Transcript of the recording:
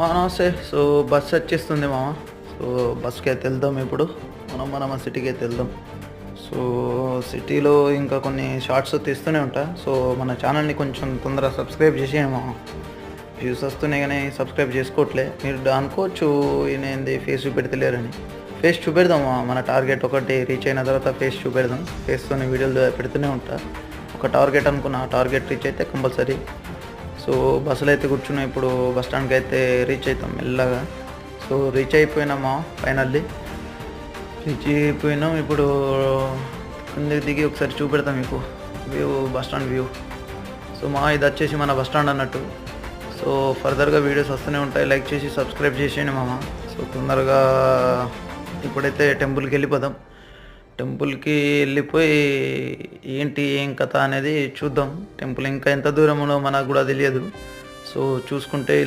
నమస్తే so bus వచ్చేస్తుంది మామ. సో బస్కి అయితే వెళ్దాం ఇప్పుడు. మనం మన సిటీకి అయితే వెళ్దాం. సో సిటీలో ఇంకా కొన్ని షార్ట్స్ తీస్తూనే ఉంటా. సో మన ఛానల్ని కొంచెం తొందరగా సబ్స్క్రైబ్ చేసేయండి మామ. వ్యూస్ వస్తున్నాయి కానీ సబ్స్క్రైబ్ చేసుకోవట్లే. మీరు అనుకోవచ్చు ఈయన ఏంది ఫేస్ చూపెడతలేరని. ఫేస్ చూపెడదాం మన టార్గెట్ ఒకటి రీచ్ అయిన తర్వాత ఫేస్ చూపెడదాం. ఫేస్తోనే వీడియోలు పెడుతూనే ఉంటా. ఒక టార్గెట్ అనుకున్న ఆ టార్గెట్ రీచ్ అయితే కంపల్సరీ. సో బస్సులో అయితే కూర్చున్నాం. ఇప్పుడు బస్ స్టాండ్కి అయితే రీచ్ అవుతాం మెల్లగా. సో రీచ్ అయిపోయినామా ఫైనల్లీ రీచ్ అయిపోయినాం. ఇప్పుడు కిందకి దిగి ఒకసారి చూపెడతాం మీకు. View bus stand view so మా ఇది వచ్చేసి మన బస్ స్టాండ్ అన్నట్టు. సో ఫర్దర్గా వీడియోస్ వస్తూనే ఉంటాయి. లైక్ చేసి సబ్స్క్రైబ్ చేసేయండి మామ. సో తొందరగా ఇప్పుడైతే టెంపుల్కి వెళ్ళిపోదాం. టెంపుల్కి వెళ్ళిపోయి ఏంటి ఏం కథ అనేది చూద్దాం. టెంపుల్ ఇంకా ఎంత దూరంలో మనకు కూడా తెలియదు. సో చూసుకుంటే ఇలా